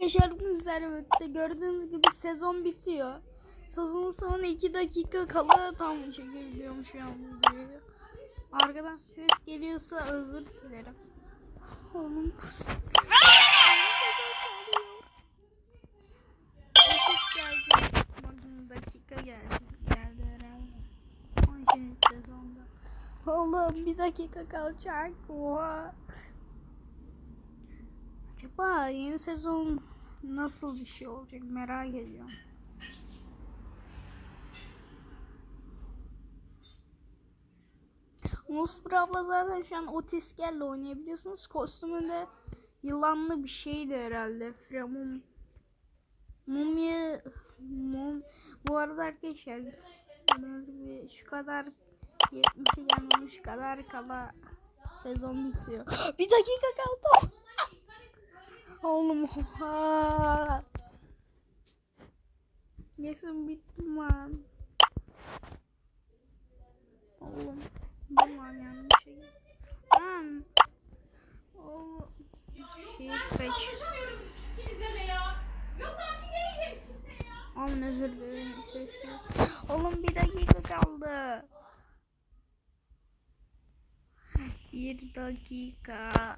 Yaşarım sizlerle birlikte gördüğünüz gibi sezon bitiyor. Sezonun sonuna 2 dakika kala tam çekebiliyorum şu an videoyu. Arkadan ses geliyorsa özür dilerim. Oğlum bu dakika geldi. Geldi herhalde. 13. sezonda. Oğlum bir dakika kalacak. Oha. Acaba yeni sezon nasıl bir şey olacak merak ediyorum. Musbur abla zaten şu an otiskelle oynayabiliyorsunuz. Kostümünde yılanlı bir şeydi herhalde. Fremum. Mumya mum. Bu arada arkadaşlar şu kadar 70'e gelmemiş kadar kala sezon bitiyor. bir dakika kaldı. Oğlum oha. Yesin bitti lan. Oğlum. Bu lan yanlış şey. Lan. Oğlum. Şey seç. Oğlum özür dilerim. Ses geldi. Oğlum bir dakika kaldı. Bir dakika.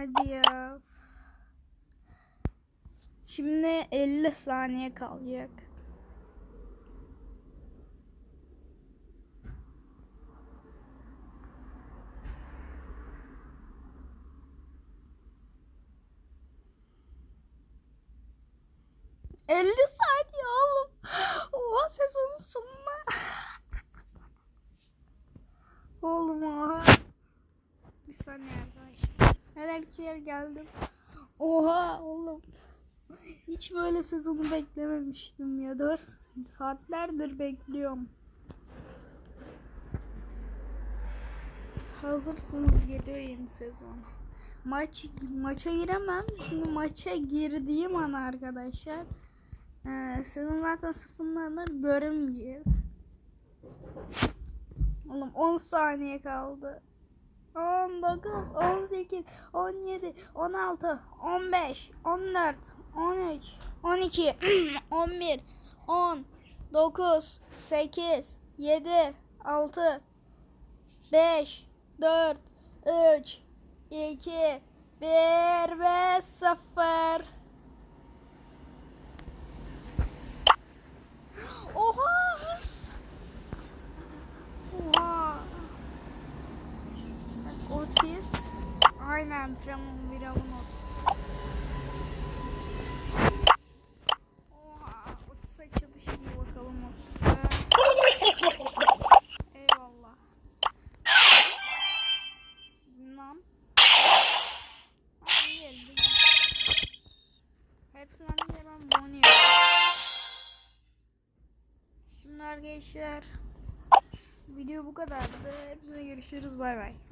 Hadi ya. Şimdi 50 saniye kalacak. Elli saniye oğlum. Oha sezonun sonuna. Oğlum oha. Bir saniye arkadaşlar. Erkeğe geldim. Oha oğlum. Hiç böyle sezonu beklememiştim ya. 4 saatlerdir bekliyorum. Hazırsınız geliyor yeni sezon. Maç maça giremem. Şimdi maça girdiğim an arkadaşlar ee, sezon zaten sıfırlanır göremeyeceğiz. Oğlum 10 saniye kaldı. 19, 18, 17, 16, 15, 14, 13, 12, 11, 10, 9, 8, 7, 6, 5, 4, 3, 2, 1 ve 0. Oha! hız. Oha! Bak, Otis. Aynen Premium Virav'ın Otis. Oha! Otis açıldı şimdi bakalım Otis'e. Eyvallah. Bilmem. Hadi yiyelim. Hepsini alınca ben bonuyorum. Şimdi arkadaşlar video bu kadardı. Hepsine görüşürüz. Bay bay.